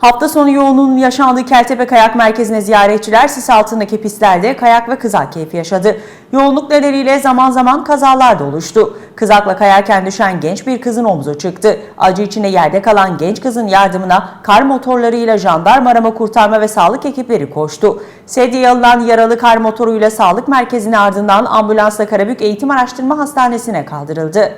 Hafta sonu yoğunluğunun yaşandığı Keltepe Kayak Merkezi'ne ziyaretçiler sis altındaki pistlerde kayak ve kızak keyfi yaşadı. Yoğunluk nedeniyle zaman zaman kazalar da oluştu. Kızakla kayarken düşen genç bir kızın omzu çıktı. Acı içinde yerde kalan genç kızın yardımına kar motorlarıyla jandarma arama kurtarma ve sağlık ekipleri koştu. Sedyeye alınan yaralı kar motoruyla sağlık merkezine ardından ambulansla Karabük Eğitim Araştırma Hastanesi'ne kaldırıldı.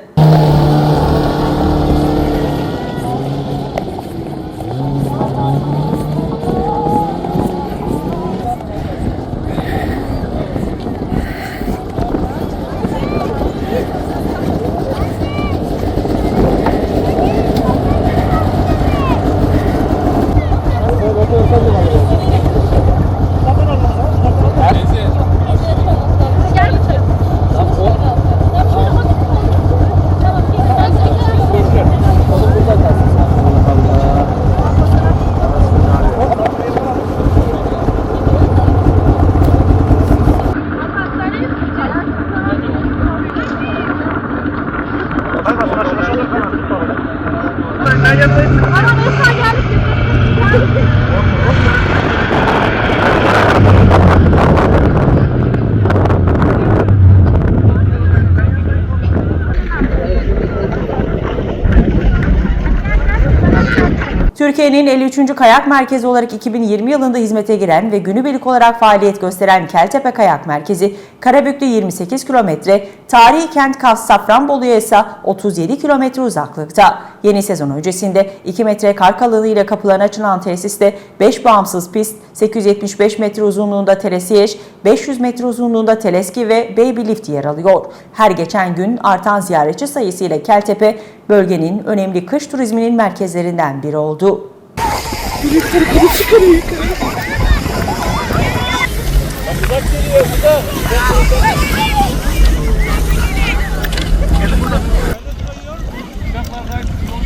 Hayır, hayır. Türkiye'nin 53. Kayak Merkezi olarak 2020 yılında hizmete giren ve günübirlik olarak faaliyet gösteren Keltepe Kayak Merkezi, Karabük'te 28 kilometre, tarihi kent Kaz Safranbolu'ya ise 37 kilometre uzaklıkta. Yeni sezon öncesinde 2 metre kar kalınlığıyla kapılarına açılan tesiste 5 bağımsız pist, 875 metre uzunluğunda telesiyej, 500 metre uzunluğunda teleski ve baby lift yer alıyor. Her geçen gün artan ziyaretçi sayısıyla Keltepe, bölgenin önemli kış turizminin merkezlerinden biri oldu. Yürekleri beni çıkarıyor yukarı. Uzak geliyor uzak. Gelin buradan. Uzaklardan yol